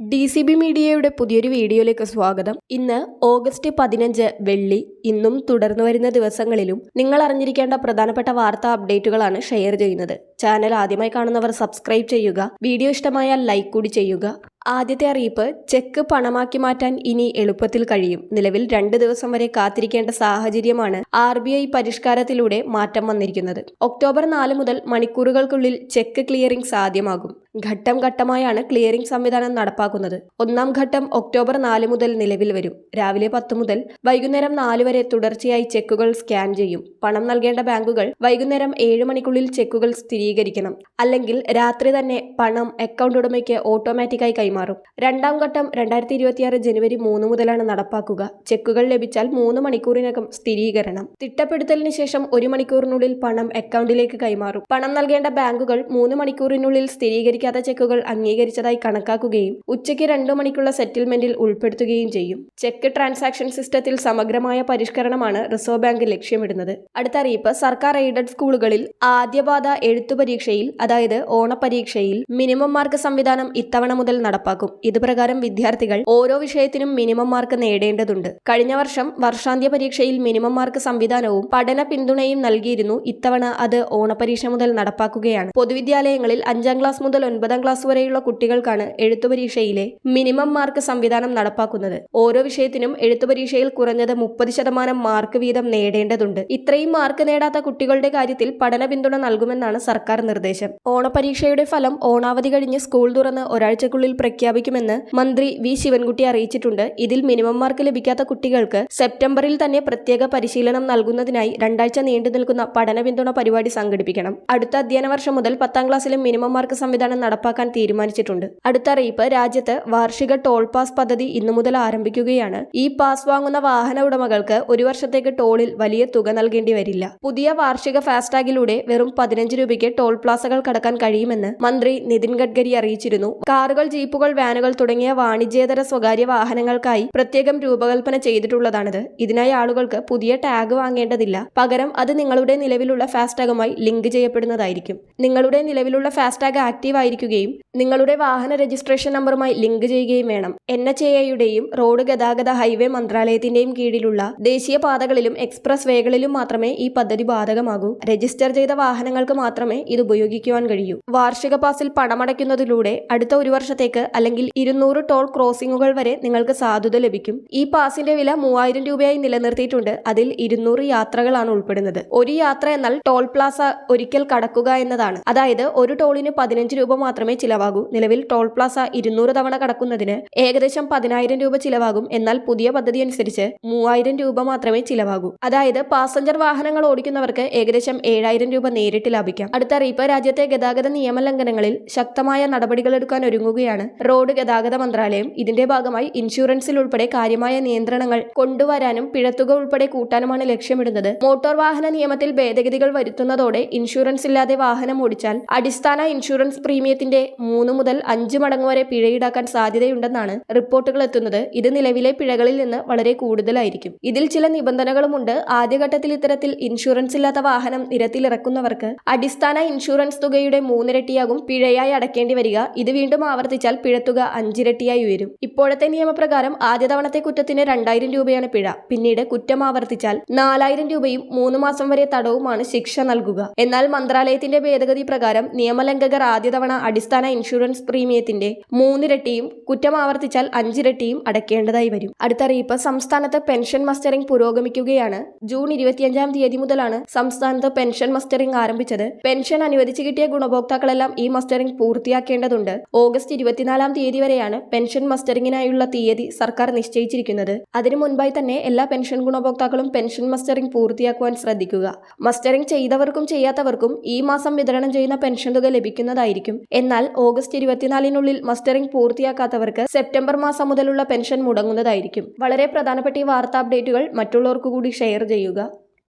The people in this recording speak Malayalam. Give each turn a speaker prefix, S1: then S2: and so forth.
S1: ഡി സി ബി മീഡിയയുടെ പുതിയൊരു വീഡിയോയിലേക്ക് സ്വാഗതം. ഇന്ന് ഓഗസ്റ്റ് പതിനഞ്ച് വെള്ളി ഇന്നും തുടർന്നു വരുന്ന ദിവസങ്ങളിലും നിങ്ങൾ അറിഞ്ഞിരിക്കേണ്ട പ്രധാനപ്പെട്ട വാർത്താ അപ്ഡേറ്റുകളാണ് ഷെയർ ചെയ്യുന്നത്. ചാനൽ ആദ്യമായി കാണുന്നവർ സബ്സ്ക്രൈബ് ചെയ്യുക വീഡിയോ ഇഷ്ടമായാൽ ലൈക്ക് കൂടി ചെയ്യുക ആദ്യത്തെ അറിയിപ്പ് ചെക്ക് പണമാക്കി മാറ്റാൻ ഇനി എളുപ്പത്തിൽ കഴിയും. നിലവിൽ രണ്ട് ദിവസം വരെ കാത്തിരിക്കേണ്ട സാഹചര്യമാണ് ആർ ബി ഐ പരിഷ്കാരത്തിലൂടെ മാറ്റം വന്നിരിക്കുന്നത്. ഒക്ടോബർ നാല് മുതൽ മണിക്കൂറുകൾക്കുള്ളിൽ ചെക്ക് ക്ലിയറിംഗ് സാധ്യമാകും. ഘട്ടം ഘട്ടമായാണ് ക്ലിയറിംഗ് സംവിധാനം നടപ്പാക്കുന്നത്. ഒന്നാം ഘട്ടം ഒക്ടോബർ നാല് മുതൽ നിലവിൽ വരും. രാവിലെ പത്ത് മുതൽ വൈകുന്നേരം നാല് വരെ തുടർച്ചയായി ചെക്കുകൾ സ്കാൻ ചെയ്യും. പണം നൽകേണ്ട ബാങ്കുകൾ വൈകുന്നേരം ഏഴ് മണിക്കുള്ളിൽ ചെക്കുകൾ സ്ഥിരീകരിക്കണം. അല്ലെങ്കിൽ രാത്രി തന്നെ പണം അക്കൗണ്ട് ഉടമയ്ക്ക് ഓട്ടോമാറ്റിക്കായി കൈമാറും. രണ്ടാം ഘട്ടം രണ്ടായിരത്തി ഇരുപത്തിയാറ് ജനുവരി മൂന്ന് മുതലാണ് നടപ്പാക്കുക. ചെക്കുകൾ ലഭിച്ചാൽ മൂന്ന് മണിക്കൂറിനകം സ്ഥിരീകരണം. തിട്ടപ്പെടുത്തലിന് ശേഷം ഒരു മണിക്കൂറിനുള്ളിൽ പണം അക്കൗണ്ടിലേക്ക് കൈമാറും. പണം നൽകേണ്ട ബാങ്കുകൾ മൂന്ന് മണിക്കൂറിനുള്ളിൽ സ്ഥിരീകരിക്കാത്ത ചെക്കുകൾ അംഗീകരിച്ചതായി കണക്കാക്കുകയും ഉച്ചയ്ക്ക് രണ്ടു മണിക്കുള്ള സെറ്റിൽമെന്റിൽ ഉൾപ്പെടുത്തുകയും ചെയ്യും. ചെക്ക് ട്രാൻസാക്ഷൻ സിസ്റ്റത്തിൽ സമഗ്രമായ പരിഷ്കരണമാണ് റിസർവ് ബാങ്ക് ലക്ഷ്യമിടുന്നത്. അടുത്ത അറിയിപ്പ് സർക്കാർ എയ്ഡഡ് സ്കൂളുകളിൽ ആദ്യപാത എഴുത്തു പരീക്ഷയിൽ അതായത് ഓണപരീക്ഷയിൽ മിനിമം മാർക്ക് സംവിധാനം ഇത്തവണ മുതൽ നടപ്പാക്കും. ഇതുപ്രകാരം വിദ്യാർത്ഥികൾ ഓരോ വിഷയത്തിനും മിനിമം മാർക്ക് നേടേണ്ടതുണ്ട്. കഴിഞ്ഞ വർഷം വർഷാന്ത്യ പരീക്ഷയിൽ മിനിമം മാർക്ക് സംവിധാനവും പഠന പിന്തുണയും നൽകിയിരുന്നു. ഇത്തവണ അത് ഓണപരീക്ഷ മുതൽ നടപ്പാക്കുകയാണ്. പൊതുവിദ്യാലയങ്ങളിൽ അഞ്ചാം ക്ലാസ് മുതൽ ഒൻപതാം ക്ലാസ് വരെയുള്ള കുട്ടികൾക്കാണ് എഴുത്തു പരീക്ഷയിലെ മിനിമം മാർക്ക് സംവിധാനം നടപ്പാക്കുന്നത്. ഓരോ വിഷയത്തിനും എഴുത്തുപരീക്ഷയിൽ കുറഞ്ഞത് മുപ്പത് ശതമാനം മാർക്ക് വീതം നേടേണ്ടതുണ്ട്. ഇത്രയും മാർക്ക് നേടാത്ത കുട്ടികളുടെ കാര്യത്തിൽ പഠന പിന്തുണ നൽകുമെന്നാണ് സർക്കാർ നിർദ്ദേശം. ഓണപരീക്ഷയുടെ ഫലം ഓണാവധി കഴിഞ്ഞ് സ്കൂൾ തുറന്ന് ഒരാഴ്ചക്കുള്ളിൽ പ്രഖ്യാപിക്കുമെന്ന് മന്ത്രി വി. ശിവൻകുട്ടി അറിയിച്ചിട്ടുണ്ട്. ഇതിൽ മിനിമം മാർക്ക് ലഭിക്കാത്ത കുട്ടികൾക്ക് സെപ്റ്റംബറിൽ തന്നെ പ്രത്യേക പരിശീലനം നൽകുന്നതിനായി രണ്ടാഴ്ച നീണ്ടു നിൽക്കുന്ന പഠന പിന്തുണ പരിപാടി സംഘടിപ്പിക്കണം. അടുത്ത അധ്യയന വർഷം മുതൽ പത്താം ക്ലാസ്സിലും മിനിമം മാർക്ക് സംവിധാനം നടപ്പാക്കാൻ തീരുമാനിച്ചിട്ടുണ്ട്. അടുത്ത അറിയിപ്പ് രാജ്യത്ത് വാർഷിക ടോൾ പാസ് പദ്ധതി ഇന്നു മുതൽ ആരംഭിക്കുകയാണ്. ഈ പാസ് വാങ്ങുന്ന വാഹന ഉടമകൾക്ക് ഒരു വർഷത്തേക്ക് ടോളിൽ വലിയ തുക നൽകേണ്ടി വരില്ല. പുതിയ വാർഷിക ഫാസ്ടാഗിലൂടെ വെറും പതിനഞ്ച് രൂപയ്ക്ക് ടോൾ പ്ലാസകൾ കടക്കാൻ കഴിയുമെന്ന് മന്ത്രി നിതിൻ ഗഡ്കരി അറിയിച്ചിരുന്നു. കാറുകൾ ജീപ്പുകൾ വാനുകൾ തുടങ്ങിയ വാണിജ്യേതര സ്വകാര്യ വാഹനങ്ങൾക്കായി പ്രത്യേകം രൂപകൽപ്പന ചെയ്തിട്ടുള്ളതാണിത്. ഇതിനായി ആളുകൾക്ക് പുതിയ ടാഗ് വാങ്ങേണ്ടതില്ല. പകരം അത് നിങ്ങളുടെ നിലവിലുള്ള ഫാസ്ടാഗുമായി ലിങ്ക് ചെയ്യപ്പെടുന്നതായിരിക്കും. നിങ്ങളുടെ നിലവിലുള്ള ഫാസ്ടാഗ് ആക്റ്റീവ് ആയിരിക്കുകയും നിങ്ങളുടെ വാഹന രജിസ്ട്രേഷൻ നമ്പറുമായി ലിങ്ക് ചെയ്യുകയും വേണം. എൻ എച്ച് എയുടെയും റോഡ് ഗതാഗത ഹൈവേ മന്ത്രാലയത്തിന്റെയും കീഴിലുള്ള ദേശീയ പാതകളിലും എക്സ്പ്രസ് വേകളിലും മാത്രമേ ഈ പദ്ധതി ബാധകമാകൂ. രജിസ്റ്റർ ചെയ്ത വാഹനങ്ങൾക്ക് മാത്രമേ ഇത് ഉപയോഗിക്കുവാൻ കഴിയൂ. വാർഷിക പാസിൽ പണമടയ്ക്കുന്നതിലൂടെ അടുത്ത ഒരു വർഷത്തേക്ക് അല്ലെങ്കിൽ ഇരുന്നൂറ് ടോൾ ക്രോസിംഗുകൾ വരെ നിങ്ങൾക്ക് സാധുത ലഭിക്കും. ഈ പാസിന്റെ വില മൂവായിരം രൂപയായി നിലനിർത്തിയിട്ടുണ്ട്. അതിൽ ഇരുന്നൂറ് യാത്രകളാണ് ഉൾപ്പെടുന്നത്. ഒരു യാത്ര എന്നാൽ ടോൾ പ്ലാസ ഒരിക്കൽ കടക്കുക എന്നതാണ്. അതായത് ഒരു ടോളിന് പതിനഞ്ച് രൂപ മാത്രമേ ചിലവാകൂ. നിലവിൽ ടോൾ പ്ലാസ ഇരുന്നൂറ് തവണ കടക്കുന്നതിന് ഏകദേശം പതിനായിരം രൂപ ചിലവാകും. എന്നാൽ പുതിയ പദ്ധതി അനുസരിച്ച് മൂവായിരം രൂപ മാത്രമേ ചിലവാകൂ. അതായത് പാസഞ്ചർ വാഹനങ്ങൾ ഓടിക്കുന്നവർക്ക് ഏകദേശം ഏഴായിരം രൂപ നേരിട്ട് ലാഭിക്കാം. അടുത്ത അറിയിപ്പ്. രാജ്യത്തെ ഗതാഗത നിയമലംഘനങ്ങളിൽ ശക്തമായ നടപടികളെടുക്കാൻ ഒരുങ്ങുകയാണ് റോഡ് ഗതാഗത മന്ത്രാലയം ഇതിന്റെ ഭാഗമായി ഇൻഷുറൻസിൽ ഉൾപ്പെടെ കാര്യമായ നിയന്ത്രണങ്ങൾ കൊണ്ടുവരാനും പിഴത്തുക ഉൾപ്പെടെ കൂട്ടാനുമാണ് ലക്ഷ്യമിടുന്നത്. മോട്ടോർ വാഹന നിയമത്തിൽ ഭേദഗതികൾ വരുത്തുന്നതോടെ ഇൻഷുറൻസ് ഇല്ലാതെ വാഹനം ഓടിച്ചാൽ അടിസ്ഥാന ഇൻഷുറൻസ് പ്രീമിയത്തിന്റെ മൂന്ന് മുതൽ അഞ്ച് മടങ്ങ് വരെ പിഴ ഈടാക്കാൻ സാധ്യതയുണ്ടെന്നാണ് റിപ്പോർട്ടുകൾ എത്തുന്നത്. ഇത് നിലവിലെ പിഴകളിൽ നിന്ന് വളരെ കൂടുതലായിരിക്കും. ഇതിൽ ചില നിബന്ധനകളുമുണ്ട്. ആദ്യഘട്ടത്തിൽ ഇത്തരത്തിൽ ഇൻഷുറൻസ് ഇല്ലാത്ത വാഹനം നിരത്തിലിറക്കുന്നവർക്ക് അടിസ്ഥാന ഇൻഷുറൻസ് തുകയുടെ മൂന്നിരട്ടിയാകും പിഴയായി അടക്കേണ്ടി വരിക. ഇത് വീണ്ടും ആവർത്തിച്ചാൽ പിഴത്തുക അഞ്ചിരട്ടിയായി ഉയരും. ഇപ്പോഴത്തെ നിയമപ്രകാരം ആദ്യ തവണത്തെ കുറ്റത്തിന് രണ്ടായിരം രൂപയാണ് പിഴ. പിന്നീട് കുറ്റം ആവർത്തിച്ചാൽ നാലായിരം രൂപയും മൂന്ന് മാസം വരെ തടവുമാണ് ശിക്ഷ നൽകുക. എന്നാൽ മന്ത്രാലയത്തിന്റെ ഭേദഗതി പ്രകാരം നിയമലംഘകർ ആദ്യ തവണ അടിസ്ഥാന ഇൻഷുറൻസ് പ്രീമിയത്തിന്റെ മൂന്നിരട്ടിയും കുറ്റം ആവർത്തിച്ചാൽ അഞ്ചിരട്ടിയും അടയ്ക്കേണ്ടതായി വരും. അടുത്തറിയിപ്പ് സംസ്ഥാനത്ത് പെൻഷൻ മസ്റ്ററിംഗ് പുരോഗമിക്കുകയാണ്. ജൂൺ ഇരുപത്തിയഞ്ചാം തീയതി മുതലാണ് സംസ്ഥാനത്ത് പെൻഷൻ മസ്റ്ററിംഗ് ആരംഭിച്ചത്. പെൻഷൻ അനുവദിച്ചു കിട്ടിയ ഗുണഭോക്താക്കളെല്ലാം ഈ മസ്റ്ററിംഗ് പൂർത്തിയാക്കേണ്ടതുണ്ട്. ഓഗസ്റ്റ് ഇരുപത്തിനാലാം തീയതി വരെയാണ് പെൻഷൻ മസ്റ്ററിംഗിനായുള്ള തീയതി സർക്കാർ നിശ്ചയിച്ചിരിക്കുന്നത്. അതിനു മുൻപായി തന്നെ എല്ലാ പെൻഷൻ ഗുണഭോക്താക്കളും പെൻഷൻ മസ്റ്ററിംഗ് പൂർത്തിയാക്കുവാൻ ശ്രദ്ധിക്കുക. മസ്റ്ററിംഗ് ചെയ്തവർക്കും ചെയ്യാത്തവർക്കും ഈ മാസം വിതരണം ചെയ്യുന്ന പെൻഷൻ തുക ലഭിക്കുന്നതായിരിക്കും. എന്നാൽ ഓഗസ്റ്റ് ഇരുപത്തിനാലിനുള്ളിൽ മസ്റ്ററിംഗ് പൂർത്തിയാക്കാത്തവർക്ക് സെപ്റ്റംബർ മാസം മുതലുള്ള പെൻഷൻ മുടങ്ങുന്നതായിരിക്കും. വളരെ പ്രധാനപ്പെട്ട ഈ വാർത്താ അപ്ഡേറ്റുകൾ മറ്റുള്ളവർക്ക് കൂടി ഷെയർ ചെയ്യുക.